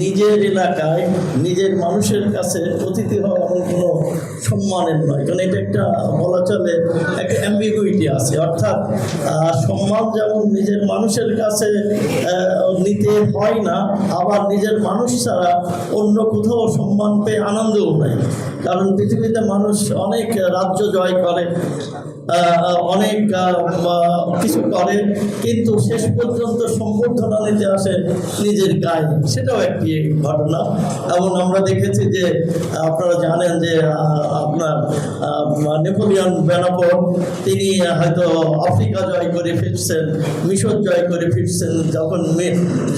নিজের এলাকায় নিজের মানুষের কাছে অতিথি হওয়া এমন কোনো সম্মানের নয়। কারণ এটা একটা বলা চলে একটা অ্যাম্বিগুইটি আছে। অর্থাৎ সম্মান যেমন নিজের মানুষের কাছে নিতে হয় না, আবার নিজের মানুষ ছাড়া অন্য কোথাও সম্মান পেয়ে আনন্দও নেয় কারণ পৃথিবীতে মানুষ অনেক রাজ্য জয় করে। অনেক কিছু করে, কিন্তু শেষ পর্যন্ত সম্বর্ধনা নিতে আসে নিজের গায়ে। সেটাও একটি ঘটনা। এবং আমরা দেখেছি যে, আপনারা জানেন যে আপনার নেপোলিয়ন বেনাপোল, তিনি হয়তো আফ্রিকা জয় করে ফিরছেন, মিশর জয় করে ফিরছেন, যখন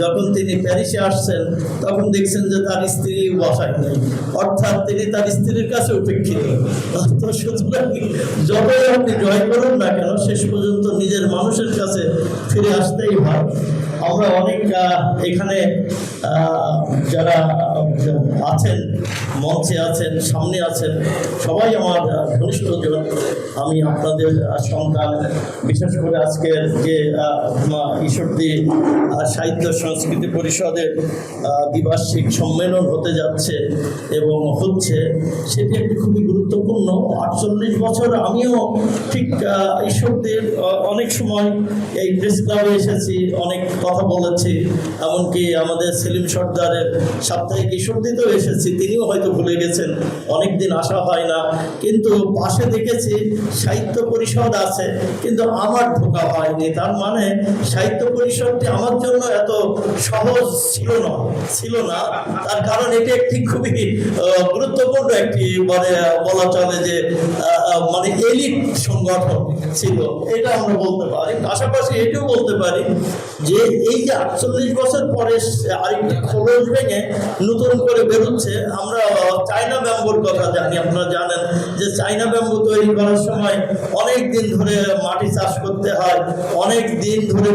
যখন তিনি প্যারিসে আসছেন, তখন দেখছেন যে তার স্ত্রী বসায় নেই। অর্থাৎ তিনি তার স্ত্রীর কাছে উপেক্ষিত। যতই আপনি জয় করুন না কেন, শেষ পর্যন্ত নিজের মানুষের কাছে ফিরে আসতেই হয়। আমরা অনেক এখানে যারা আছেন, মঞ্চে আছেন, সামনে আছেন, সবাই আমার ঘনিষ্ঠজন আমি আপনাদের সন্তান, বিশেষ করে আজকের যে ঈশ্বরদী সাহিত্য সংস্কৃতি পরিষদের দ্বিবার্ষিক সম্মেলন হতে যাচ্ছে এবং হচ্ছে, সেটি একটি খুবই গুরুত্বপূর্ণ। আটচল্লিশ বছর আমিও ঠিক ঈশ্বরদের অনেক সময় এই প্রেস ক্লাবে এসেছি, অনেক কথা বলেছি, এমনকি আমাদের সেলিম সর্দারের সাপ্তাহিক ঈশ্বরদীতেও এসেছি, তিনিও হয়তো ভুলে গেছেন অনেক দিন আসা হয় না। কিন্তু পাশে দেখেছি সাহিত্য পরিষদ আছে, কিন্তু আমার ঢোকা হয়নি। তার মানে সাহিত্য পরিষদটি আমার জন্য এত সহজ ছিল না ছিল না। তার কারণ এটি একটি খুবই গুরুত্বপূর্ণ একটি মানে বলা চলে যে মানে এলিট সংগঠন ছিল। এটা আমরা বলতে পারি। পাশাপাশি এটাও বলতে পারি যে এই যে আটচল্লিশ বছর পরে আরেকটি খোলস ভেঙে নতুন করে বেরোচ্ছে। আমরা চায়না ব্যাম্বুর কথা জানি, আপনারা জানেন যে চায়না ব্যাম্বু তৈরি করার সময় অনেক দিন ধরে মাটি চাষ করতে হয়, অনেক দিন ধরে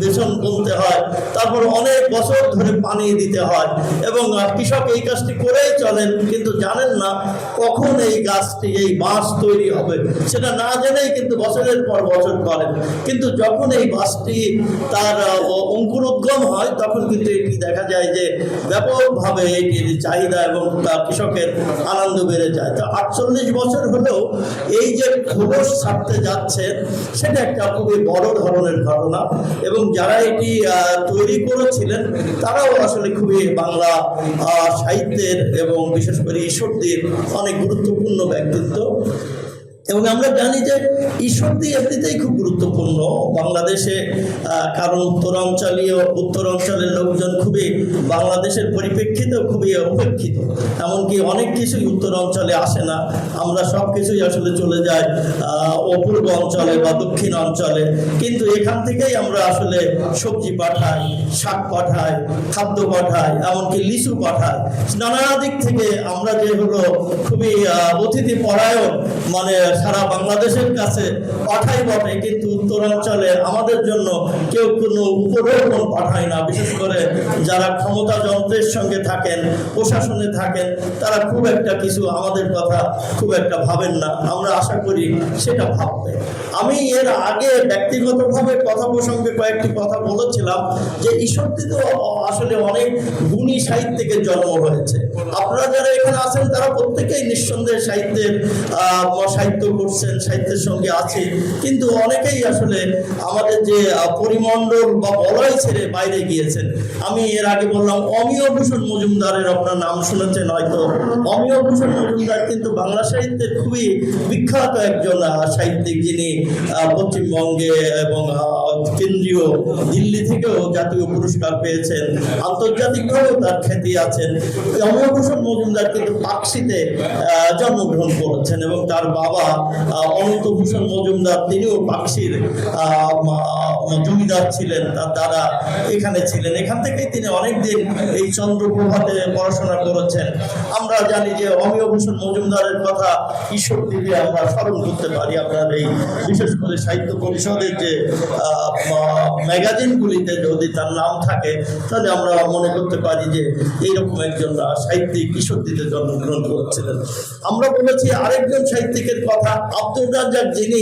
বেসন বুনতে হয়, তারপর অনেক বছর ধরে পানি দিতে হয় এবং কৃষক এই কাজটি করেই চলেন, কিন্তু জানেন না কখন এই গাছটি, এই বাঁশ তৈরি হবে, সেটা না জেনেই কিন্তু বছরের পর বছর করেন। কিন্তু যখন এই বাঁশটি তার অঙ্কুরোদ্গম হয়, তখন কিন্তু এটি দেখা যায় যে ব্যাপকভাবে এটির চাহিদা এবং তা কৃষকের আনন্দ বেড়ে যায়। তো আটচল্লিশ বছর হলেও এই যে খোলস ছাড়তে যাচ্ছে, সেটা একটা খুবই বড় ধরনের ঘটনা এবং যারা এটি তৈরি করেছিলেন, তারাও আসলে খুবই বাংলা সাহিত্যের এবং বিশেষ করে ঈশ্বরদের অনেক গুরুত্বপূর্ণ ব্যক্তিত্ব। এবং আমরা জানি যে ঈশ্বরদী এমনিতেই খুব গুরুত্বপূর্ণ। বাংলাদেশে কারণ উত্তরাঞ্চলীয়, উত্তরাঞ্চলের লোকজন খুবই বাংলাদেশের পরিপ্রেক্ষিতেও খুবই উপেক্ষিত এমনকি অনেক কিছুই উত্তরাঞ্চলে আসে না। আমরা সব কিছুই আসলে চলে যাই অপূর্ব অঞ্চলে বা দক্ষিণ অঞ্চলে। কিন্তু এখান থেকেই আমরা আসলে সবজি পাঠাই, শাক পাঠাই, খাদ্য পাঠাই, এমনকি লিচু পাঠাই। নানা দিক থেকে আমরা যে হলো খুবই অতিথি পরায়ণ মানে সারা বাংলাদেশের কাছে পাঠাই বটে কিন্তু উত্তরাঞ্চলে আমাদের জন্য কেউ কোনো উপঢৌকন পাঠায় না। বিশেষ করে যারা ক্ষমতা যন্ত্রের সঙ্গে থাকেন প্রশাসনে থাকেন তারা খুব একটা কিছু আমাদের কথা খুব একটা ভাবেন না। আমরা আশা করি সেটা ভাববে। আমি এর আগে ব্যক্তিগতভাবে কথা প্রসঙ্গে কয়েকটি কথা বলেছিলাম যে ঈশ্বরটি তো আসলে অনেক গুণী সাহিত্যিকের জন্ম হয়েছে। আপনারা যারা এখানে আছেন তারা প্রত্যেকেই নিঃসন্দেহে সাহিত্যের আহ, সাহিত্য করছেন, সাহিত্যের সঙ্গে আছে। কিন্তু অনেকেই আসলে আমাদের যে পরিমণ্ডল বা বলয় ছেড়ে বাইরে গিয়েছেন। আমি এর আগে বললাম, অমিয় ভূষণ মজুমদারের আপনার নাম শুনেছেন হয়তো। অমিয় ভূষণ মজুমদার কিন্তু বাংলা সাহিত্যের খুবই বিখ্যাত একজন সাহিত্যিক যিনি পশ্চিমবঙ্গে এবং কেন্দ্রীয় দিল্লি থেকেও জাতীয় পুরস্কার পেয়েছেন। আন্তর্জাতিকভাবেও তার খ্যাতি আছেন। অমরভূষণ মজুমদার কিন্তু জন্মগ্রহণ করেছেন এবং তার বাবা অনন্তভূষণ মজুমদার, তিনিও জমিদার ছিলেন, তার দাদা এখানে ছিলেন। এখান থেকেই তিনি অনেকদিন এই চন্দ্রপ্রভাতে পড়াশোনা করেছেন। আমরা জানি যে অমিয়ভূষণ মজুমদারের কথা ঈশ্বর দিকে আমরা স্মরণ করতে পারি। আপনার এই বিশেষ করে সাহিত্য পরিষদের যে ম্যাগাজিনগুলিতে যদি তার নাম থাকে, তাহলে আমরা মনে করতে পারি যে এইরকম একজন সাহিত্যিক কিশোরদিতে জন্মগ্রহণ করেছিলেন। আমরা বলেছি আরেকজন সাহিত্যিকের কথা আব্দুল রাজ্জাক যিনি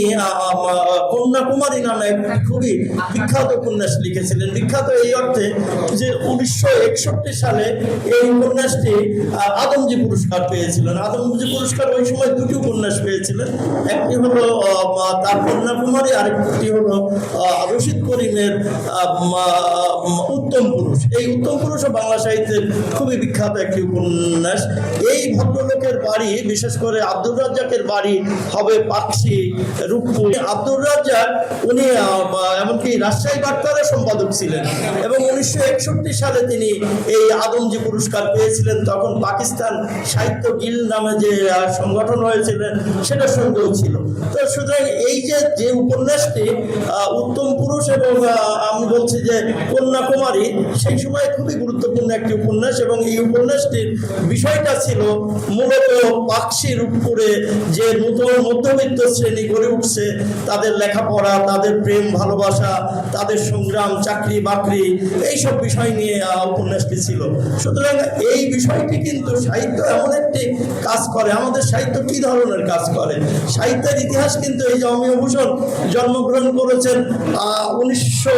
কন্যাকুমারী নামে খুবই বিখ্যাত উপন্যাস লিখেছিলেন। বিখ্যাত এই অর্থে যে উনিশশো একষট্টি সালে এই উপন্যাসটি আদমজি পুরস্কার পেয়েছিলেন। আদমজি পুরস্কার ওই সময় দুটি উপন্যাস পেয়েছিলেন। একটি হলো তার কন্যাকুমারী, আরেকটি হলো রশিদ করিমের উত্তম পুরুষ। এই উত্তম পুরুষও বাংলা সাহিত্যের খুবই বিখ্যাত একটি উপন্যাস। এই ভদ্রলোকের বাড়ি, বিশেষ করে আব্দুর রাজ্জাকের বাড়ি, হবে পাকশি রূপপুর। আব্দুর রাজ্জাক, উনি এমনকি রাজশাহী বার্তারও সম্পাদক ছিলেন এবং উনিশশো একষট্টি সালে তিনি এই আদমজি পুরস্কার পেয়েছিলেন। তখন পাকিস্তান সাহিত্য গিল নামে যে সংগঠন হয়েছিলেন সেটার সঙ্গেও ছিল। তো সুতরাং এই যে যে উপন্যাসটি উত্তম পুরুষ এবং আমি বলছি যে কন্যাকুমারী, সেই সময় খুবই গুরুত্বপূর্ণ একটি উপন্যাস এবং এই উপন্যাসটির বিষয়টা ছিল মূলত পাকশি রূপপুরে যে নতুন মধ্যবিত্ত শ্রেণি গড়ে উঠছে, তাদের লেখাপড়া, তাদের প্রেম, ভালোবাসা, তাদের সংগ্রাম, চাকরি, বাকরি, এইসব বিষয় নিয়ে উপন্যাসটি ছিল। সুতরাং এই বিষয়টি কিন্তু সাহিত্য এমন একটি কাজ করে, আমাদের সাহিত্য কি ধরনের কাজ করে? সাহিত্যের ইতিহাস কিন্তু এই যে ভূষণ জন্মগ্রহণ করেছেন উনিশশো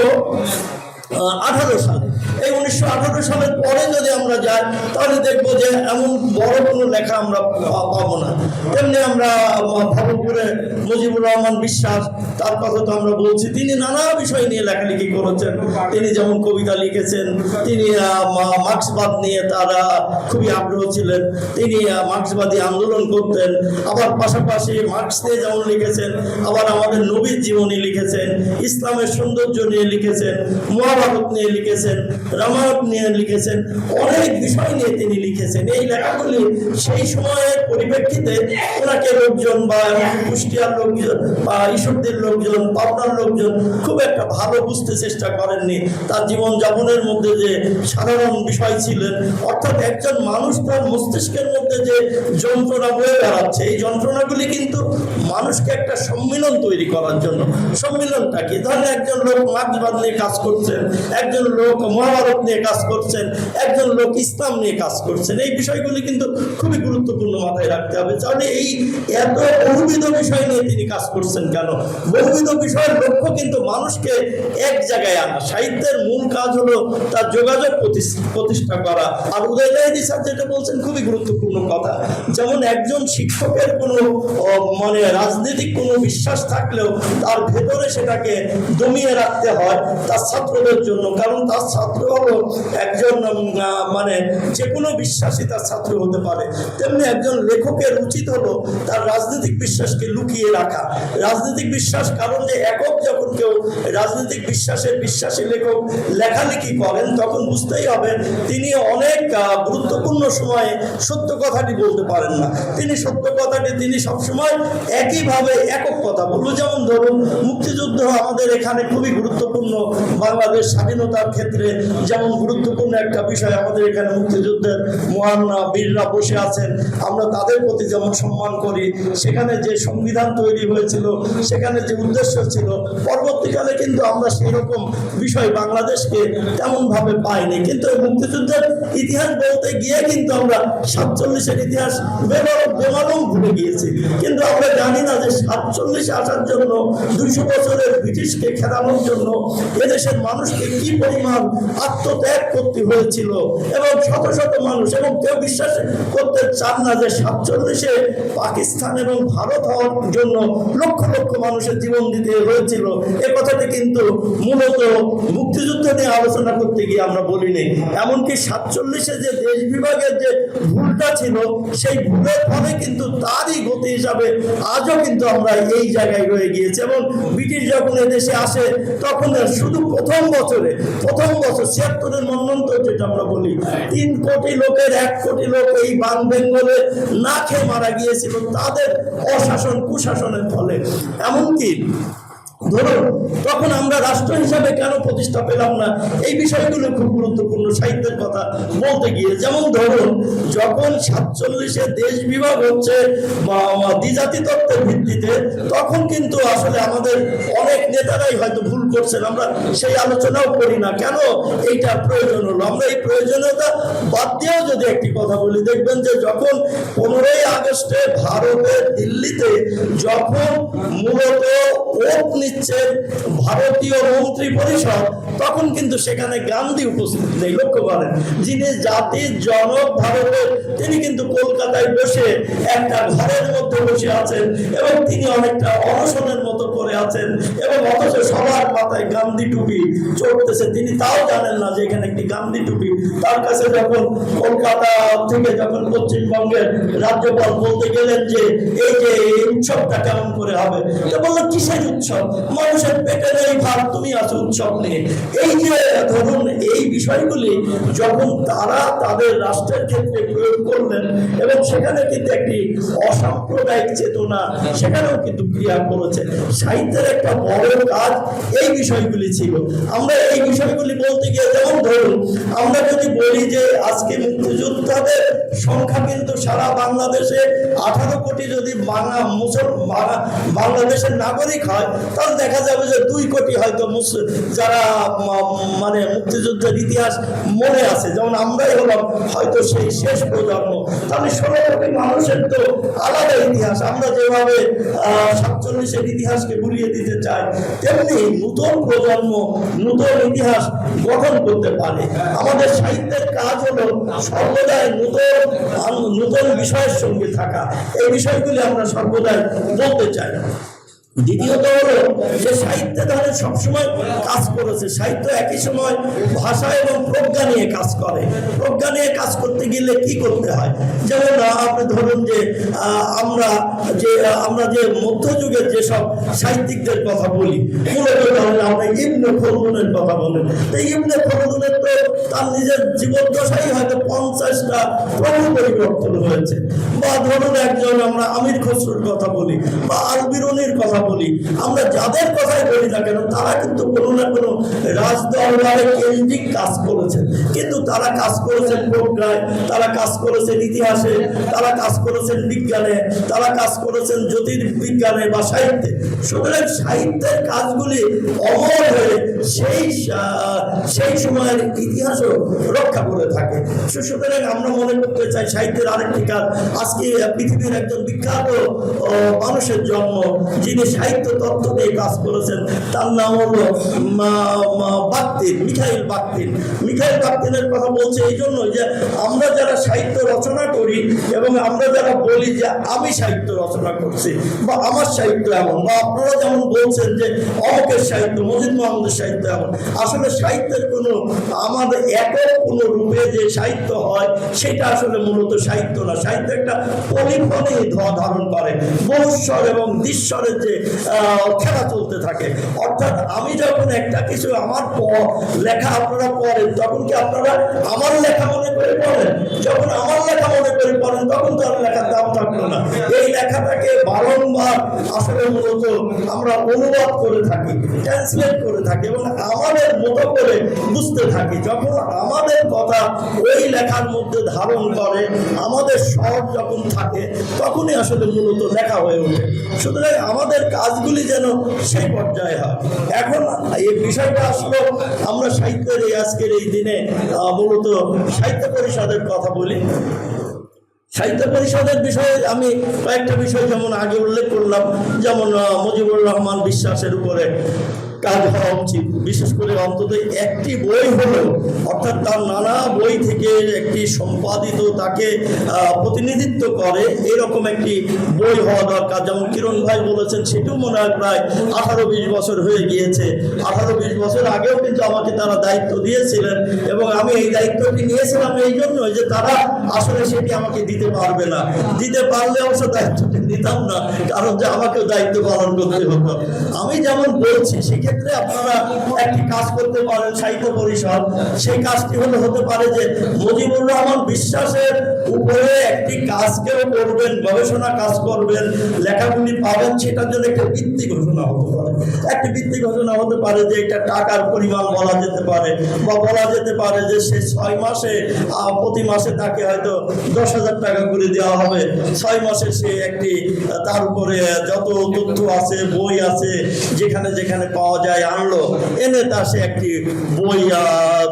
আঠারো সালে। এই উনিশশো আঠারো সালের পরে যদি আমরা যাই, তাহলে দেখব যে এমন বড় কোনো লেখা আমরা পাবো না। তেমনি আমরা ভাবপুরে মুজিবুর রহমান বিশ্বাস, তার কথা তো আমরা বলছি, তিনি নানা বিষয় নিয়ে লেখালেখি করেছেন। তিনি যেমন কবিতা লিখেছেন, তিনি মার্ক্সবাদ নিয়ে তারা খুবই আগ্রহ ছিলেন। তিনি মার্ক্সবাদী আন্দোলন করতেন। আবার পাশাপাশি মার্ক্স নিয়ে যেমন লিখেছেন, আবার আমাদের নবীর জীবনী লিখেছেন, ইসলামের সৌন্দর্য নিয়ে লিখেছেন, মহাভারত নিয়ে লিখেছেন। রামায়ণ নিয়ে লিখেছেন, অনেক বিষয় নিয়ে তিনি লিখেছেন। এই লেখাগুলি সেই সময়ের পরিপ্রেক্ষিতে ওনাকে লোকজন বা কুষ্টিয়ার লোকজন বা ঈশ্বরদের লোকজন, পাবনার লোকজন খুব একটা ভালো বুঝতে চেষ্টা করেননি। তার জীবন যাপনের মধ্যে যে সাধারণ বিষয় ছিলেন, অর্থাৎ একজন মানুষ তার মস্তিষ্কের মধ্যে যে যন্ত্রণা বয়ে বেড়াচ্ছে, এই যন্ত্রণাগুলি কিন্তু মানুষকে একটা সম্মিলন তৈরি করার জন্য। সম্মিলনটা কি? ধরেন একজন লোক মার্ক্সবাদ নিয়ে কাজ করছেন, একজন লোক মহাভারত নিয়ে কাজ করছেন, একজন লোক ইসলাম নিয়ে কাজ করছেন। এই বিষয়গুলি কিন্তু খুবই গুরুত্বপূর্ণ মাথায় রাখতে হবে। তাহলে এই এত বহুবিধ বিষয় নিয়ে তিনি কাজ করছেন কেন? বহুবিধ বিষয়ের লক্ষ্য কিন্তু মানুষকে এক জায়গায় আনা। সাহিত্যের মূল কাজ হলো তার যোগাযোগ প্রতিষ্ঠা করা। আর উদয় লাহিড়ী স্যার যেটা বলছেন, খুবই গুরুত্বপূর্ণ কথা। যেমন একজন শিক্ষকের কোনো মানে রাজনৈতিক কোনো বিশ্বাস থাকলেও তার ভেতরে সেটাকে দমিয়ে রাখতে হয় তার ছাত্রদের জন্য। কারণ তার ছাত্র একজন মানে যে কোনো বিশ্বাসী তার ছাত্র হতে পারে। তেমনি একজন লেখকের উচিত হলো তার রাজনৈতিক বিশ্বাসকে লুকিয়ে রাখা। রাজনৈতিক বিশ্বাস কারণ যে একক যখন কেউ রাজনৈতিক বিশ্বাসের বিশ্বাসী লেখক লেখালেখি করেন, তখন বুঝতেই হবে তিনি অনেক গুরুত্বপূর্ণ সময়ে সত্য কথাটি বলতে পারেন না। তিনি সত্য কথাটি তিনি সবসময় একইভাবে একক কথা বলব যেমন ধরুন, মুক্তিযুদ্ধ আমাদের এখানে খুবই গুরুত্বপূর্ণ। বাংলাদেশ স্বাধীনতার ক্ষেত্রে যেমন গুরুত্বপূর্ণ একটা বিষয় আমাদের এখানে মুক্তিযুদ্ধের মহান বীররা বসে আছেন, আমরা তাদের প্রতি যেমন সম্মান করি, সেখানে যে সংবিধান তৈরি হয়েছিল, সেখানে যে উদ্দেশ্য ছিল, পরবর্তীকালে কিন্তু আমরা সেই রকম বিষয় বাংলাদেশকে তেমনভাবে পাইনি। কিন্তু মুক্তিযুদ্ধের ইতিহাস বলতে গিয়ে কিন্তু আমরা সাতচল্লিশের ইতিহাস বেমালম ভুলে গিয়েছি। কিন্তু আমরা জানি না যে সাতচল্লিশে আসার জন্য, দুইশো বছরের ব্রিটিশকে খেলানোর জন্য এদেশের মানুষকে কি পরিমাণ আত্মত্যাগ করতে হয়েছিল। এবং শত শত মানুষ এবং কেউ বিশ্বাস করতে চান না যে সাতচল্লিশে পাকিস্তান এবং ভারত হওয়ার জন্য লক্ষ লক্ষ মানুষের জীবন দিতে হয়েছিল। এ কথাটি কিন্তু মূলত মুক্তিযুদ্ধ নিয়ে আলোচনা করতে গিয়ে আমরা বলিনি। এমনকি সাতচল্লিশে যে দেশ বিভাগের যে ভুলটা ছিল, সেই ভুলের ফলে কিন্তু তারই গতি হিসাবে আজও কিন্তু আমরা এই জায়গায় রয়ে গিয়েছি। এবং ব্রিটিশ যখন এদেশে আসে, তখন শুধু প্রথম বছরে, প্রথম বছর ছিয়াত্তরের মন্বন্তর যেটা আমরা বলি, তিন কোটি লোকের এক কোটি লোক এই বান বেঙ্গলে না খেয়ে মারা গিয়েছিল, তাদের অশাসন, কুশাসনের ফলে। এমনকি ধরুন তখন আমরা রাষ্ট্র হিসাবে কেন প্রতিষ্ঠা পেলাম না? এই বিষয়গুলো খুব গুরুত্বপূর্ণ সাহিত্যের কথা বলতে গিয়ে। যেমন ধরুন, যখন সাতচল্লিশে দেশ বিভাগ হচ্ছে দ্বিজাতি তত্ত্বের ভিত্তিতে, তখন কিন্তু আসলে আমাদের অনেক নেতারাই হয়তো ভুল করছেন। আমরা সেই আলোচনাও করি না। কেন? এইটা প্রয়োজন হলো। আমরা এই প্রয়োজনীয়তা বাদ দিয়েও যদি একটি কথা বলি, দেখবেন যে যখন পনেরোই আগস্টে ভারতের দিল্লিতে যখন মূলত ওট নিচ্ছেন ভারতীয় মন্ত্রী পরিষদ, তখন কিন্তু সেখানে গান্ধী উপস্থিত নেই লক্ষ্য করেন। যিনি জাতির জনক, ভারতের, তিনি কিন্তু কলকাতায় বসে একটা ঘরের মধ্যে বসে আছেন এবং তিনি অনেকটা অনশনের মতো করে আছেন এবং অথচ সবার মাথায় গান্ধী টুপি চড়তেছে। তিনি তাও জানেন না যে এখানে একটি গান্ধী টুপি। তার কাছে যখন কলকাতা থেকে যখন পশ্চিমবঙ্গের রাজ্যপাল বলতে গেলেন যে, এই যে, এই উৎসবটা কেমন করে হবে? বলল, কিসের উৎসব? মানুষের পেটে নেই ভাত তুমি আছো উৎসব নিয়ে এই যে ধরুন, এই বিষয়গুলি যখন তারা তাদের রাষ্ট্রের ক্ষেত্রে প্রয়োগ করলেন এবং সেখানে কিন্তু একটি অসাম্প্রদায়িক চেতনা, সেখানেও কিন্তু ক্রিয়া করেছে। সাহিত্যের একটা বড় কাজ এই বিষয়গুলি ছিল। আমরা এই বিষয়গুলি বলতে গিয়ে যেমন ধরুন, আমরা যদি বলি যে আজকে মুক্তিযোদ্ধাদের সংখ্যা কিন্তু সারা বাংলাদেশে আঠারো কোটি যদি বাংলা মুসলমান বাংলাদেশের নাগরিক হয়, তাহলে দেখা যাবে যে দুই কোটি হয়তো মুসলিম যারা মানে মুক্তিযুদ্ধের ইতিহাস মনে আছে। যেমন আমরাই হলাম হয়তো সেই শেষ প্রজন্ম। তাহলে ষোলো কোটি মানুষের তো আলাদা ইতিহাস। আমরা যেভাবে সাতচল্লিশের ইতিহাসকে ভুলিয়ে দিতে চাই, তেমনি নতুন প্রজন্ম নতুন ইতিহাস গঠন করতে পারে। আমাদের সাহিত্যের কাজ হলো সর্বদাই নতুন নতুন বিষয়ের সঙ্গে থাকা। এই বিষয়গুলি আমরা সর্বদাই বলতে চাই। দ্বিতীয়ত হলো যে সাহিত্যে ধরে সবসময় কাজ করেছে। সাহিত্য একই সময় ভাষা এবং প্রজ্ঞা নিয়ে কাজ করে। প্রজ্ঞা নিয়ে কাজ করতে গেলে কি করতে হয়? যেমন আপনি ধরুন যে আমরা যে আমরা যে মধ্যযুগের যেসব সাহিত্যিকদের কথা বলি, মূলত ধরেন আমরা ইবনে খলদুনের কথা বলেন তো ইবনে খলদুনের তো তার নিজের জীবদ্দশাই হয়তো পঞ্চাশটা প্রভু পরিবর্তন হয়েছে। বা ধরুন একজন আমরা আমির খসরুর কথা বলি বা আল বিরুনির কথা বলি, আমরা যাদের কথাই বলি না কেন, তারা কিন্তু কোনো না কোনো রাজদরবারে কেন্দ্রিক কাজ করেছেন। কিন্তু তারা কাজ করেছেন প্রজ্ঞায় তারা কাজ করেছেন ইতিহাসে, তারা কাজ করেছেন বিজ্ঞানে, তারা কাজ করেছেন জ্যোতির্বিজ্ঞানে বা সাহিত্যে। সুতরাং সাহিত্যের কাজগুলি অমর হয়ে সেই সেই সময়ের ইতিহাসও রক্ষা করে থাকে। সুতরাং আমরা মনে করতে চাই সাহিত্যের আরেকটি কাজ আজকে পৃথিবীর একজন বিখ্যাত মানুষের জন্ম, যিনি সাহিত্য তত্ত্ব নিয়ে কাজ করেছেন, তার নাম হলো বাক্তিন মিখাইল বাক্তিন মিখাইল বাক্তিনের কথা বলছে এই জন্য যে আমরা যারা সাহিত্য রচনা করি এবং আমরা যারা বলি যে আমি সাহিত্য রচনা করছি বা আমার সাহিত্য এমন, বা আপনারা যেমন বলছেন যে অমকের সাহিত্য, মজিদ মোহাম্মদের সাহিত্য এমন, আসলে সাহিত্যের কোনো, আমাদের একক কোনো রূপে যে সাহিত্য হয়, সেটা আসলে মূলত সাহিত্য না। সাহিত্য একটা পলিফনি ধারণ করে। বহুস্বর এবং দৃশ্যরের যে খেলা চলতে থাকে। অর্থাৎ আমি যখন একটা কিছু আমার লেখা আপনারা পড়েন, তখন কি আপনারা আমার লেখা মনে করে পড়েন? যখন আমার লেখা মনে করে পড়েন, তখন তো আর লেখার দাম থাকল না। এই লেখাটাকে বারংবার আসলে মূলত আমরা অনুবাদ করে থাকি ট্রান্সলেট করে থাকি এবং আমাদের মতো করে বুঝতে থাকি। যখন আমাদের কথা ওই লেখার মধ্যে ধারণ করে, আমাদের স্বর যখন থাকে, তখনই আসলে মূলত লেখা হয়ে ওঠে। সুতরাং আমাদের কাজগুলি যেন সেই পর্যায়ে হয়। এখন এই বিষয়টা আসলো, আমরা সাহিত্যের এই আজকের এই দিনে মূলত সাহিত্য পরিষদের কথা বলি। সাহিত্য পরিষদের বিষয়ে আমি কয়েকটা বিষয় যেমন আগে উল্লেখ করলাম, যেমন মুজিবুর রহমান বিশ্বাসের উপরে কাজ হওয়া উচিত। বিশেষ করে অন্তত একটি বই হলো, অর্থাৎ তার নানা বই থেকে একটি সম্পাদিত তাকে প্রতিনিধিত্ব করে এরকম একটি বই হওয়া দরকার। যেমন কিরণ ভাই বলেছেন, সেটিও মনে হয় প্রায় আঠারো বিশ বছর হয়ে গিয়েছে। আঠারো বিশ বছর আগেও কিন্তু আমাকে তারা দায়িত্ব দিয়েছিলেন এবং আমি এই দায়িত্বটি নিয়েছিলাম এই জন্য যে তারা আসলে সেটি আমাকে দিতে পারবে না। দিতে পারলে অবশ্য দায়িত্বটি দিতাম না, কারণ যে আমাকেও দায়িত্ব পালন করতে হতো। আমি যেমন বলছি, সেক্ষেত্রে ক্ষেত্রে আপনারা একটি কাজ করতে পারেন, সাহিত্য পরিষদ। সেই কাজটি হলে হতে পারে যে মুজিবুর রহমান বিশ্বাসের উপরে একটি কাজ কেউ করবেন, গবেষণা কাজ করবেন, লেখাগুলি পাবেন, সেটার জন্য একটা ভিত্তি ঘোষণা হতে পারে। একটি ভিত্তি ঘোষণা হতে পারে যে এটা টাকার পরিমাণ বলা যেতে পারে বা বলা যেতে পারে যে সে ছয় মাসে প্রতি মাসে তাকে হয়তো দশ হাজার টাকা করে দেওয়া হবে। ছয় মাসে সে একটি, তার উপরে যত তথ্য আছে, বই আছে, যেখানে যেখানে পাওয়া যায় আনলো। এনে তার সে একটি বই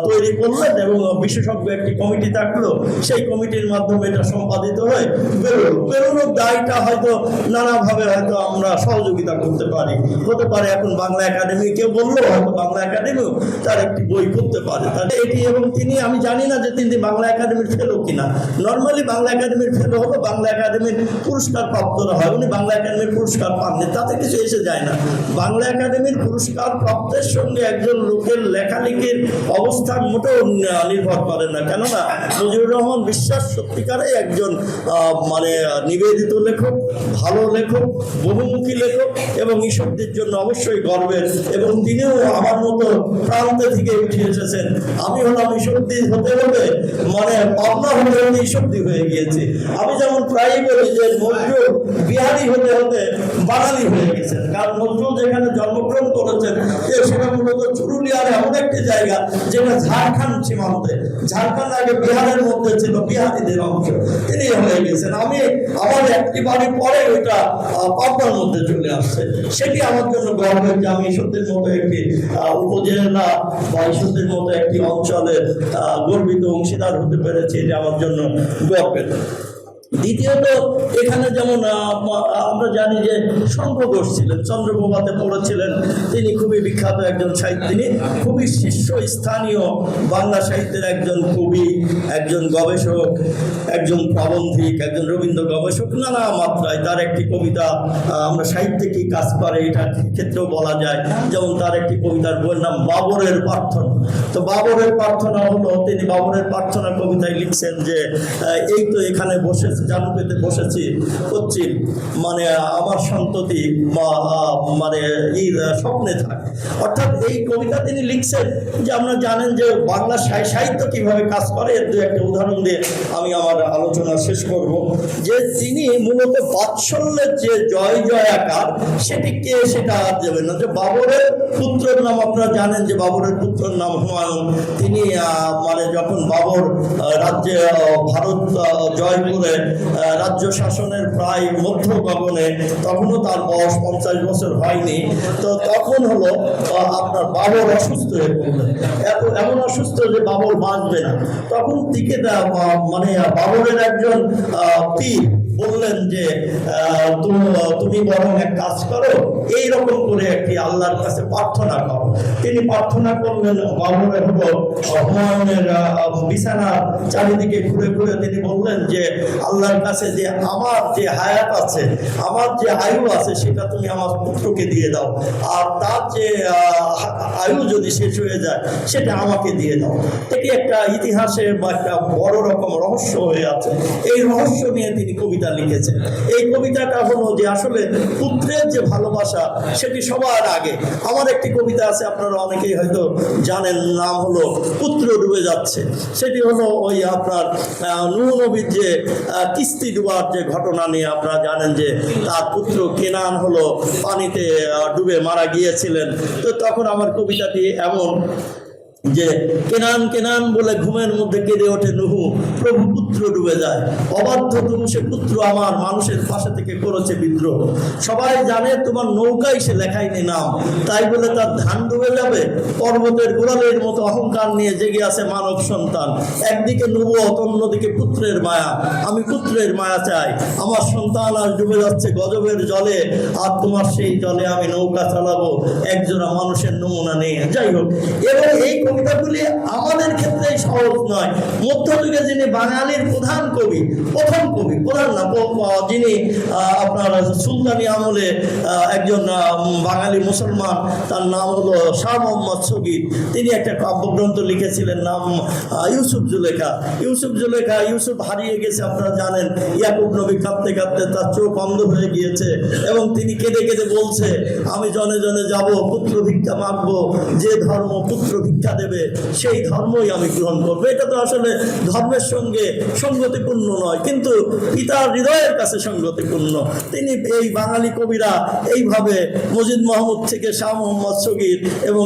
তৈরি করলেন এবং বিশেষজ্ঞ একটি কমিটি থাকল সেই কমিটির মাধ্যমে এটা সম্পাদিত হয়ে, বেরোলো। বেরোনোর দায়টা হয়তো নানাভাবে হয়তো আমরা সহযোগিতা করতে পারি। হতে পারে এখন বাংলা একাডেমি, কেউ বলল হয়তো বাংলা একাডেমিও তার একটি বই করতে পারে। তাহলে এটি এবং তিনি, আমি জানি না যে তিনি বাংলা একাডেমির ফেলো কিনা। নর্মালি বাংলা একাডেমির ফেলো হলো বাংলা একাডেমির পুরস্কার প্রাপ্তরা হয়। উনি বাংলা একাডেমির পুরস্কার পাননি, তাতে কিছু এসে যায় না। বাংলা একাডেমির পুরস্কার প্রাপ্তের সঙ্গে একজন লোকের লেখালেখির অবস্থান মোটেও নির্ভর করে না। কেননা মুজিবুর রহমান বিশ্বাস সত্যিকারেই একজন মানে নিবেদিত লেখক, ভালো লেখক, বহুমুখী লেখক এবং ঈশ্বরদের জন্য অবশ্যই গর্বের এবং তিনিও আমার মতো প্রান্তে থেকে উঠে এসেছেন। আমি হলাম ঈশ্বরদি হতে হতে মানে পাবনা হতে হতে ঈশ্বরদি হয়ে গিয়েছি। আমি যেমন প্রায়ই বলি যে নজরুল বিহারি হতে হতে বাঙালি হয়ে গেছেন। কারণ নজরুল যেখানে জন্মগ্রহণ করেছেন এ সেটা মূলত চুরুলিয়ার এমন একটি জায়গা যেটা ঝাড়খণ্ড সীমান্তে। ঝাড়খণ্ড আগে বিহারের মধ্যে ছিল বিহারিদের অংশ। তিনি হয়ে গেছেন। আমি আমার একটি বাড়ি পরে ওইটা পাবনার মধ্যে চলে আসছে। সেটি আমার জন্য গর্বের যে আমি ঈশ্বরদের মতো একটি উপজেলা বা ঈশ্বরদের মতো একটি অঞ্চলের আহ, গর্বিত অংশীদার হতে পেরেছি। এটা আমার জন্য গর্বের। দ্বিতীয়ত, এখানে যেমন আমরা জানি যে শঙ্খ ঘোষ ছিলেন, চন্দ্রপ্রভাতে পড়েছিলেন তিনি খুবই বিখ্যাত একজন সাহিত্য তিনি খুবই শীর্ষস্থানীয় বাংলা সাহিত্যের একজন কবি, একজন গবেষক, একজন প্রবন্ধিক, একজন রবীন্দ্র গবেষক, নানা মাত্রায় তার একটি কবিতা আমরা সাহিত্যে কি কাজ করে এটা ক্ষেত্রেও বলা যায়, যেমন তার একটি কবিতার বইয়ের নাম বাবরের প্রার্থনা। তো বাবরের প্রার্থনা হলো, তিনি বাবরের প্রার্থনা কবিতায় লিখছেন যে এই তো এখানে বসেছি জানুকেতে বসেছি করছি মানে আমার সন্ততি মানে এই স্বপ্নে থাকে। অর্থাৎ এই কবিতা তিনি লিখছেন যে আমরা জানেন যে বাংলা সাহি- সাহিত্য কীভাবে কাজ করে। এর দু একটা উদাহরণ দিয়ে আমি আমার আলোচনা শেষ করব। যে তিনি মূলত বাৎসল্যের যে জয় জয় আকার সেটি কে সেটা আর দেবেন না। যে বাবরের পুত্রের নাম আপনারা জানেন যে বাবরের পুত্রের নাম হুমায়ুন। তিনি মানে যখন বাবর রাজ্যে ভারত জয় করে রাজ্য শাসনের প্রায় মধ্য গগনে, তখনও তার বয়স পঞ্চাশ বছর হয়নি। তো তখন হলো আপনার বাবর অসুস্থ হয়ে পড়লেন। এত, এমন অসুস্থ যে বাবর বাঁচবে না। তখন দিকে মানে বাবরের একজন পীর বললেন যে তুমি বরং এক কাজ করো এই রকম করে একটি আল্লাহর কাছে প্রার্থনা করো। তিনি প্রার্থনা করলেন হুমায়ুনের বিছানা চারিদিকে ঘুরে ঘুরে তিনি বললেন যে, আল্লাহর কাছে যে আমার যে হায়াত আছে, আমার যে আয়ু আছে, সেটা তুমি আমার পুত্রকে দিয়ে দাও। আর তার যে আয়ু যদি শেষ হয়ে যায়, সেটা আমাকে দিয়ে দাও। এটি একটা ইতিহাসে বা একটা বড় রকম রহস্য হয়ে আছে। এই রহস্য নিয়ে তিনি কবিতা লিখেছেন এই কবিতাটা হলো যে আসলে পুত্রের যে ভালোবাসা, সেটি সবার আগে। আমার একটি কবিতা আছে, আপনারা অনেকেই হয়তো জানেন, নাম হলো পুত্র ডুবে যাচ্ছে। সেটি হলো ওই আপনার নবীর যে কিস্তি ডুবার যে ঘটনা নিয়ে আপনারা জানেন যে তার পুত্র কেনান হলো পানিতে ডুবে মারা গিয়েছিলেন। তো তখন আমার কবিতাটি এমন যে কেনান কেনান বলে ঘুমের মধ্যে কেঁদে ওঠে নুহু, প্রভু পুত্র ডুবে যায়। অবাধ্য তুমি সে পুত্র আমার, মানুষের পাশে থেকে করেছে বিদ্রোহ। সবাই জানে তোমার নৌকায় সে লেখায়নি নাম। তাই বলে তার ধান ডুবে যাবে, পর্বতের গোড়ালের মতো অহংকার নিয়ে জেগে আছে মানব সন্তান। একদিকে নবুয়ত, অন্যদিকে পুত্রের মায়া। আমি পুত্রের মায়া চাই, আমার সন্তান আর ডুবে যাচ্ছে গজবের জলে, আর তোমার সেই জলে আমি নৌকা চালাবো, একজোড়া মানুষের নমুনা নিয়ে। যাই হোক এবং এই কবিতাগুলি আমাদের ক্ষেত্রে সহজ নয়। মধ্যযুগে যিনি বাঙালির প্রধান কবি, প্রথম কবি, প্রধান না যিনি আপনার সুলতানি আমলে একজন বাঙালি মুসলমান, তার নাম হলো শাহ মোহাম্মদ সগির তিনি একটা কাব্যগ্রন্থ লিখেছিলেন, নাম ইউসুফ জুলেখা। ইউসুফ জুলেখা, ইউসুফ হারিয়ে গেছে, আপনারা জানেন, ইয়াকুব নবী কাঁদতে কাঁদতে তার চোখ অন্ধ হয়ে গিয়েছে এবং তিনি কেঁদে কেঁদে বলছে, আমি জনে জনে যাব, পুত্র ভিক্ষা মাগবো, যে ধর্ম পুত্র ভিক্ষা দেবে, সেই ধর্মই আমি গ্রহণ করব। এটা তো আসলে ধর্মের সঙ্গে সঙ্গতিপূর্ণ নয়, কিন্তু পিতার হৃদয়ের কাছে সঙ্গতিপূর্ণ। তিনি এই বাঙালি কবিরা এইভাবে মজিদ মাহমুদ থেকে শাহ মোহাম্মদ সগির এবং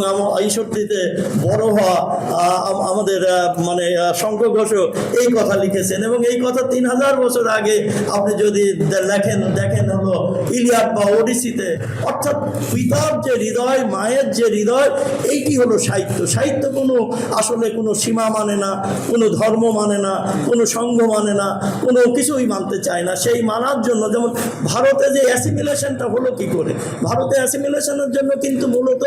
ঈশ্বরদীতে বড় হওয়া আমাদের মানে শঙ্কর ঘোষও এই কথা লিখেছেন। এবং এই কথা তিন হাজার বছর আগে আপনি যদি লেখেন, দেখেন হলো ইলিয়াড বা ওডিসিতে। অর্থাৎ পিতার যে হৃদয়, মায়ের যে হৃদয়, এইটি হলো সাহিত্য। সাহিত্য কোনো আসলে কোনো সীমা মানে না, কোনো ধর্ম মানে না, কোনো সংঘ মানে না, কোনো কিছুই মানতে চায় না। সেই মানার জন্য যেমন ভারতে যে অ্যাসিমিলেশনটা হলো কি করে? ভারতে অ্যাসিমিলেশনের জন্য কিন্তু মূলত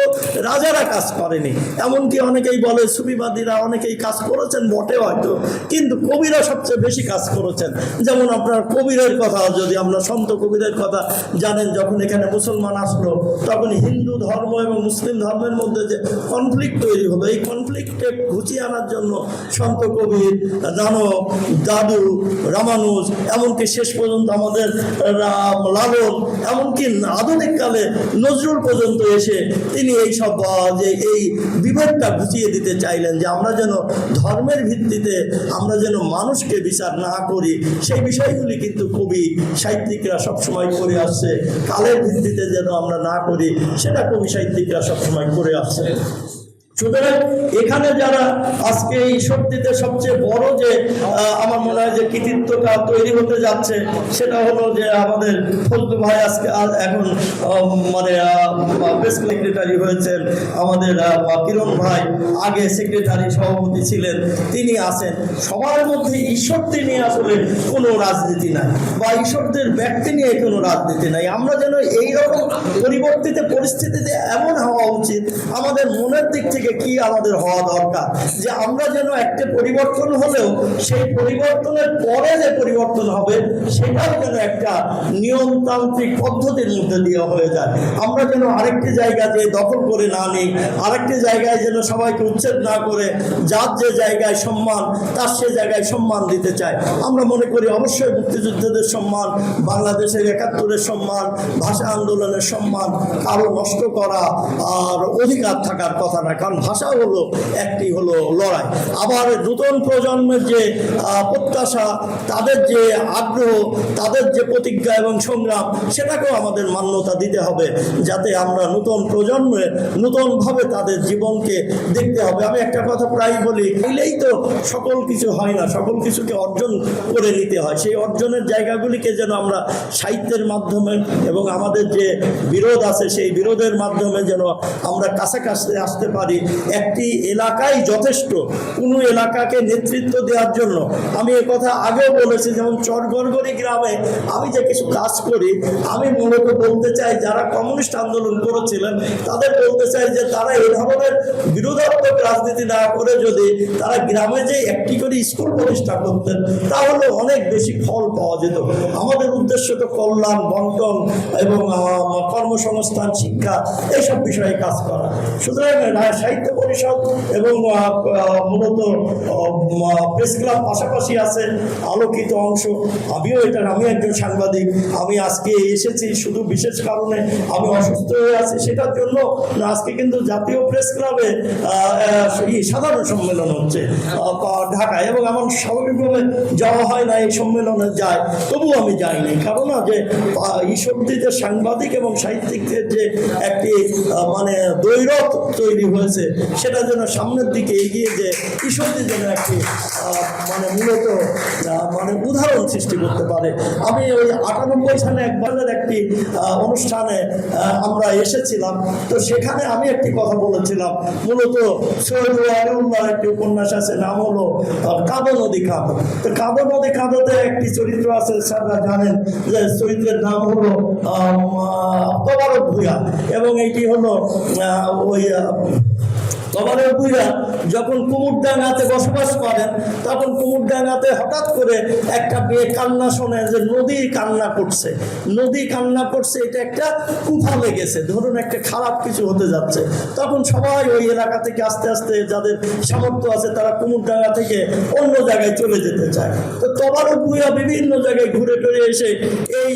রাজারা কাজ করেনি। এমনকি অনেকেই বলে সুবিবাদীরা অনেকেই কাজ করেছেন, বটে হয়তো। কিন্তু কবিরা সবচেয়ে বেশি কাজ করেছেন। যেমন আপনার কবিরের কথা, যদি আমরা সন্ত কবিরের কথা জানেন, যখন এখানে মুসলমান আসলো তখন হিন্দু ধর্ম এবং মুসলিম ধর্মের মধ্যে যে কনফ্লিক্ট তৈরি হলো, এই কনফ্লিক্টকে ঘুচিয়ে আনার জন্য সন্ত কবির দানব দাদু, রামানুজ, এমনকি শেষ পর্যন্ত আমাদের লালন, এমনকি আধুনিক কালে নজরুল পর্যন্ত এসে তিনি এই সব যে এই বিভেদটা ঘুচিয়ে দিতে চাইলেন যে আমরা যেন ধর্মের ভিত্তিতে আমরা যেন মানুষকে বিচার না করি। সেই বিষয়গুলি কিন্তু কবি, সাহিত্যিকরা সবসময় করে আসছে। কালের ভিত্তিতে যেন আমরা না করি, সেটা কবি, সাহিত্যিকরা সবসময় করে আসছে। সুতরাং এখানে যারা আজকে এই শক্তিতে সবচেয়ে বড় যে আমার মনে হয় যে কৃতিত্বটা তৈরি হতে যাচ্ছে, সেটা হলো যে আমাদের ফজলু ভাই আজকে এখন মানে প্রেস সেক্রেটারি হয়েছেন। আমাদের কিরণ ভাই, আগে সেক্রেটারি সভাপতি ছিলেন, তিনি আছেন। সবার মধ্যে ঈশ্বরটি নিয়ে আসলে কোনো রাজনীতি নাই, বা ঈশ্বরদের ব্যক্তি নিয়ে কোনো রাজনীতি নাই। আমরা যেন এইরকম পরিবর্তিত পরিস্থিতিতে এমন হওয়া উচিত, আমাদের মনের দিক থেকে কি আমাদের হওয়া দরকার? যে আমরা যেন একটা পরিবর্তন হলেও সেই পরিবর্তনের পরে যে পরিবর্তন হবে, সেটাও যেন একটা নিয়মতান্ত্রিক পদ্ধতির মধ্যে দিয়ে হয়ে যায়। আমরা যেন আরেকটি জায়গা যে দখল করে না নিই, আরেকটি জায়গায় যেন সবাইকে উচ্ছেদ না করে, যার যে জায়গায় সম্মান, তার সে জায়গায় সম্মান দিতে চায়। আমরা মনে করি অবশ্যই মুক্তিযুদ্ধদের সম্মান, বাংলাদেশের একাত্তরের সম্মান, ভাষা আন্দোলনের সম্মান, কারও নষ্ট করা আর অধিকার থাকার কথা না। কারণ ভাষা হলো, একটি হলো লড়াই। আবার নূতন প্রজন্মের যে প্রত্যাশা, তাদের যে আগ্রহ, তাদের যে প্রতিজ্ঞা এবং সংগ্রাম, সেটাকেও আমাদের মান্যতা দিতে হবে, যাতে আমরা নূতন প্রজন্মে নূতনভাবে তাদের জীবনকে দেখতে হবে। আমি একটা কথা প্রায় বলি, এলেই তো সকল কিছু হয় না, সকল কিছুকে অর্জন করে নিতে হয়। সেই অর্জনের জায়গাগুলিকে যেন আমরা সাহিত্যের মাধ্যমে এবং আমাদের যে বিরোধ আছে, সেই বিরোধের মাধ্যমে যেন আমরা কাছাকাছি আসতে পারি একটি এলাকায় যথেষ্ট। কোনো এলাকাকে নেতৃত্ব দেওয়ার জন্য। আমি এ কথা আগেও বলেছি যেমন চরগড়গড়ি গ্রামে আমি যে কিছু কাজ করি আমি মূলত বলতে চাই যারা কমিউনিস্ট আন্দোলন করেছিলেন তাদের বলতে চাই যে তারা এই ধরনের বিরোধাত্মক রাজনীতি না করে যদি তারা গ্রামে যে একটি করে স্কুল প্রতিষ্ঠা করতেন তাহলে অনেক বেশি ফল পাওয়া যেত। আমাদের উদ্দেশ্য তো কল্যাণ বন্টন এবং কর্মসংস্থান শিক্ষা এইসব বিষয়ে কাজ করা। সুতরাং আহ, সাহিত্য পরিষদ এবং মূলত প্রেস ক্লাব পাশাপাশি আছে আলোকিত অংশ। আমিও আমি একজন সাংবাদিক। আমি আজকে এসেছি শুধু বিশেষ কারণে আমি অসুস্থ হয়ে আছি সেটার জন্য আজকে কিন্তু জাতীয় প্রেস ক্লাবে সাধারণ সম্মেলন হচ্ছে ঢাকায় এবং আমার স্বাভাবিকভাবে যাওয়া হয় না, এই সম্মেলনে যায়। তবুও আমি যাইনি। কারণ যে সাংবাদিক এবং সাহিত্যিকদের যে একটি মানে দৈরথ তৈরি হয়েছে সেটা যেন সামনের দিকে এগিয়ে যে ঈশ্বরদী যেন একটি মানে মূলত মানে উদাহরণ সৃষ্টি করতে পারে। আমি ওই আটানব্বই সালে একবারের একটি অনুষ্ঠানে আমরা এসেছিলাম। তো সেখানে আমি একটি কথা বলেছিলাম। মূলত সৈয়দ একটি উপন্যাস আছে নাম হলো আহ, নদী কাঁদো। তো কাবো নদী কাঁদোতে একটি চরিত্র আছে স্যাররা জানেন যে চরিত্রের নাম হলো তবারক ভূয়া এবং এইটি হলো ওই তবারক ভূয়া যখন কুমুরডাঙ্গাতে বসবাস করেন, তখন কুমুরডাঙ্গাতে হঠাৎ করে একটা মেয়ে কান্না শোনে যে নদী কান্না করছে। নদী কান্না করছে, এটা একটা কুফা লেগেছে। ধরুন একটা খারাপ কিছু হতে যাচ্ছে। তখন সবাই ওই এলাকা থেকে আস্তে আস্তে যাদের সামর্থ্য আছে, তারা কুমুরডাঙ্গা থেকে অন্য জায়গায় চলে যেতে চায়। তো তবারও ভুয়া বিভিন্ন জায়গায় ঘুরে টুরে এসে এই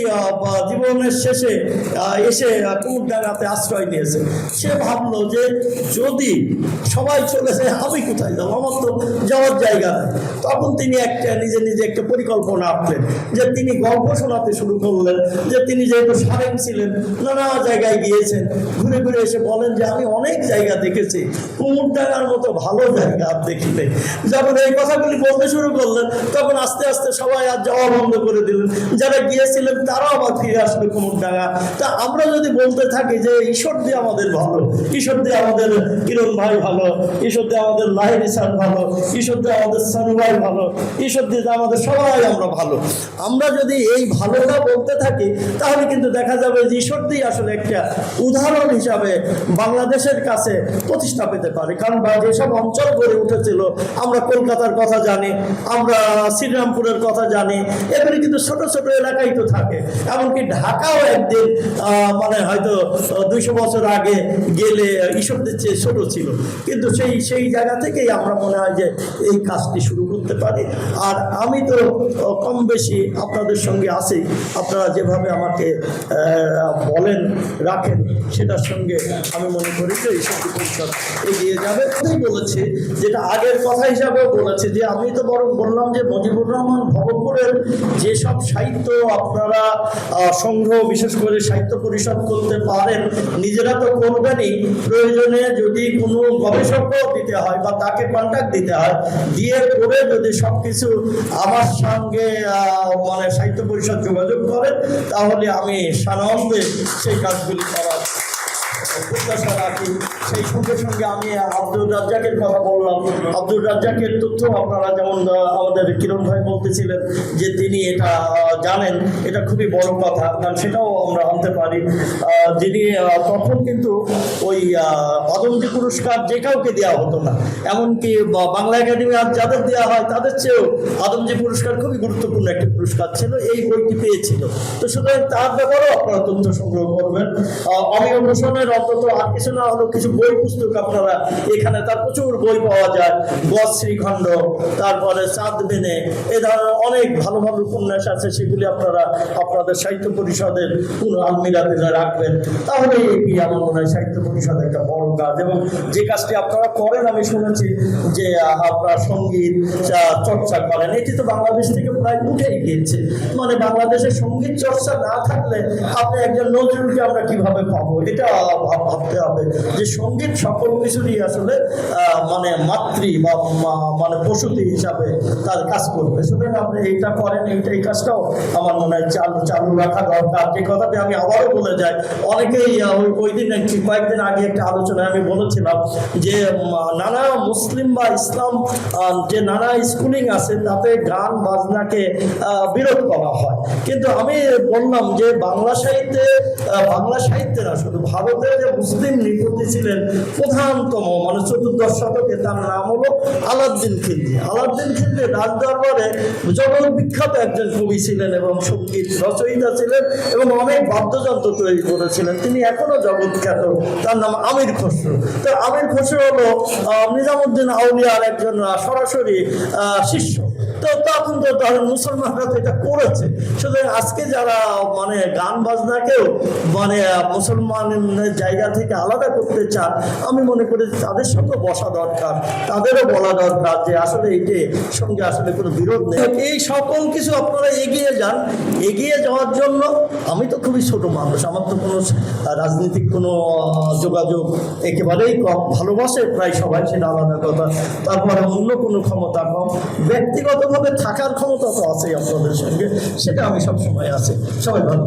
জীবনের শেষে এসে কুমুরডাঙ্গাতে আশ্রয় নিয়েছে। সে ভাবলো যে যদি সবাই চলে যায় আমি কোথায় যাব? আমার তো যাওয়ার জায়গা তখন তিনি একটা, নিজে নিজে একটা পরিকল্পনা আঁকলেন যে তিনি গল্প শোনাতে শুরু করলেন, যে তিনি যেহেতু সারেন ছিলেন, নানা জায়গায় গিয়েছেন, ঘুরে ঘুরে এসে বলেন যে আমি অনেক জায়গা দেখেছি, কুমুরডাঙ্গার মতো ভালো জায়গা আর দেখিতে। যখন এই কথাগুলি বলতে শুরু করলেন, তখন আস্তে আস্তে সবাই আর যাওয়া বন্ধ করে দিলেন। যারা গিয়েছিলেন, তারাও আবার ফিরে আসলো কুমুরডাঙ্গা। তা আমরা যদি বলতে থাকি যে ঈশ্বর দিয়ে আমাদের ভালো, ঈশ্বর দিয়ে আমাদের কিরণ ভাই ভালো, ঈশ্বর দিয়ে আমাদের লাহির ইসান ভালো ঈশ্বর দিয়ে আমাদের সানুভাই ভালো ঈশ্বর দিয়ে আমাদের সবাই আমরা ভালো। আমরা যদি এই ভালোটা বলতে থাকি, তাহলে কিন্তু দেখা যাবে যে ঈশ্বর দিয়ে আসলে একটা উদাহরণ হিসাবে বাংলাদেশের কাছে প্রতিষ্ঠা পেতে পারে। কারণ বা যেসব অঞ্চল গড়ে উঠেছিল, আমরা কলকাতার কথা জানি, আমরা শ্রীরামপুরের কথা জানি, এগুলি কিন্তু ছোট ছোট এলাকায় তো থাকে। এমনকি ঢাকাও একদিন মানে হয়তো দুইশো বছর আগে গেলে ঈশ্বরদের চেয়ে ছোট ছিল। কিন্তু সেই সেই জায়গা থেকেই আমরা মনে হয় যে এই কাজটি শুরু করতে পারি। আর আমি তো কম বেশি আপনাদের সঙ্গে আছি। আপনারা যেভাবে আমাকে বলেন, রাখেন, সেটার সঙ্গে আমি মনে করি যে এই শক্তি পরিষদ এগিয়ে যাবে। কথাই বলেছি, যেটা আগের কথা হিসাবেও বলেছে যে আমি তো বরং বললাম যে মুজিবুর রহমান ভবপুরের যেসব সাহিত্য আপনারা সংঘ বিশেষ করে সাহিত্য পরিষদ করতে পারেন, নিজেরা তো করবেনই। প্রয়োজনে যদি কোনো গবেষকও দিতে হয় বা তাকে কন্ট্যাক্ট দিতে হয়, দিয়ে করে যদি সব কিছু আমার সঙ্গে মানে সাহিত্য পরিষদ যোগাযোগ করে, তাহলে আমি সানন্দে সেই কাজগুলি করার সেই সঙ্গে সঙ্গে আমি আব্দুল রাজ্জাকের কথা বললাম আব্দুল রাজ্জাকের তথ্য আপনারা যেমন আমাদের কিরণ ভাই বলতেছিলেন যে তিনি এটা জানেন এটা খুবই বড় কথা কারণ সেটাও আমরা আনতে পারি যিনি তখন কিন্তু ওই অদম্য পুরস্কার যে কাউকে দেওয়া হতো না এমনকি বাংলা একাডেমি আর যাদের দেওয়া হয় তাদের চেয়েও আদমজি পুরস্কার খুবই গুরুত্বপূর্ণ একটি পুরস্কার ছিল এই বইটি পেয়েছিল তো সুতরাং তার ব্যাপারেও আপনারা তথ্য সংগ্রহ করবেন অমিয় হোসেনের অন্তত আর কিছু না হলেও কিছু বই পুস্তক আপনারা এখানে, তার প্রচুর বই পাওয়া যায়। গজ শ্রীখণ্ড, তারপরে চাঁদ বেনে এ ধরনের অনেক ভালো ভালো উপন্যাস আছে, সেগুলি আপনারা আপনাদের সাহিত্য পরিষদের কোনো আলমিরাতে রাখবেন। তাহলে এটি আমার মনে হয় সাহিত্য পরিষদ একটা বড় কাজ। এবং যে কাজটি আপনারা করেন, আমি শুনেছি যে আপনারা সংগীত চর্চা করেন। এটি তো বাংলাদেশ থেকে প্রায় উঠেই গিয়েছে। মানে বাংলাদেশের সংগীত চর্চা না থাকলে আপনি একজন নজরুলকে আমরা কীভাবে পাবো? এটা ভাবতে হবে যে সংগীত সকল কিছুরই আসলে মানে মাতৃ বা মানে প্রসূতি হিসাবে তার কাজ করবে। সুতরাং আপনি এইটা করেন, এইটা এই কাজটাও আমার মনে হয় চালু চালু রাখা দরকার। যে কথাটি আমি আবারও বলে যাই, অনেকেই ওই- ওই দিন কয়েকদিন আগে একটা আলোচনায় আমি বলেছিলাম যে নানা মুসলিম বা ইসলাম যে নানা স্কুলিং আছে, তাতে গান, বাজনাকে বিরোধ করা হয়। কিন্তু আমি বললাম যে বাংলা সাহিত্যে বাংলা সাহিত্যে না, শুধু ভারতের যে মুসলিম নৃপতি ছিলেন প্রধানতম মানে চতুর্দশ শতকে তার নাম হলো আলাউদ্দিন খিলজি। আলাউদ্দিন খিলজি রাজ দরবারে জগৎ বিখ্যাত একজন কবি ছিলেন এবং সংগীত রচয়িতা ছিলেন এবং অনেক বাদ্যযন্ত্র তৈরি করেছিলেন। তিনি এখনও জগৎ খ্যাত, তার নাম আমির খসরু। তো আমির খসরু হলো নিজামুদ্দিন আউলিয়ার একজন সরাসরি শিষ্য। তো তখন তো ধরেন মুসলমানরা তো এটা করেছে। সুতরাং আজকে যারা মানে গান বাজনাকেও মানে মুসলমানের জায়গা থেকে আলাদা করতে চান, আমি মনে করি তাদের সঙ্গে বসা দরকার, তাদেরও বলা দরকার যে আসলে এইটি সঙ্গে আসলে কোনো বিরোধ নেই। এই সকল কিছু আপনারা এগিয়ে যান। এগিয়ে যাওয়ার জন্য আমি তো খুবই ছোট মানুষ, আমার তো কোনো রাজনৈতিক কোনো যোগাযোগ একেবারেই ভালোবাসে প্রায় সবাই, সেটা আলাদা কথা। তারপরে অন্য কোনো ক্ষমতা কম। ব্যক্তিগতভাবে থাকার ক্ষমতা তো আছে আপনাদের সঙ্গে। সেটা আমি সবসময় আছে। সবাই ভালো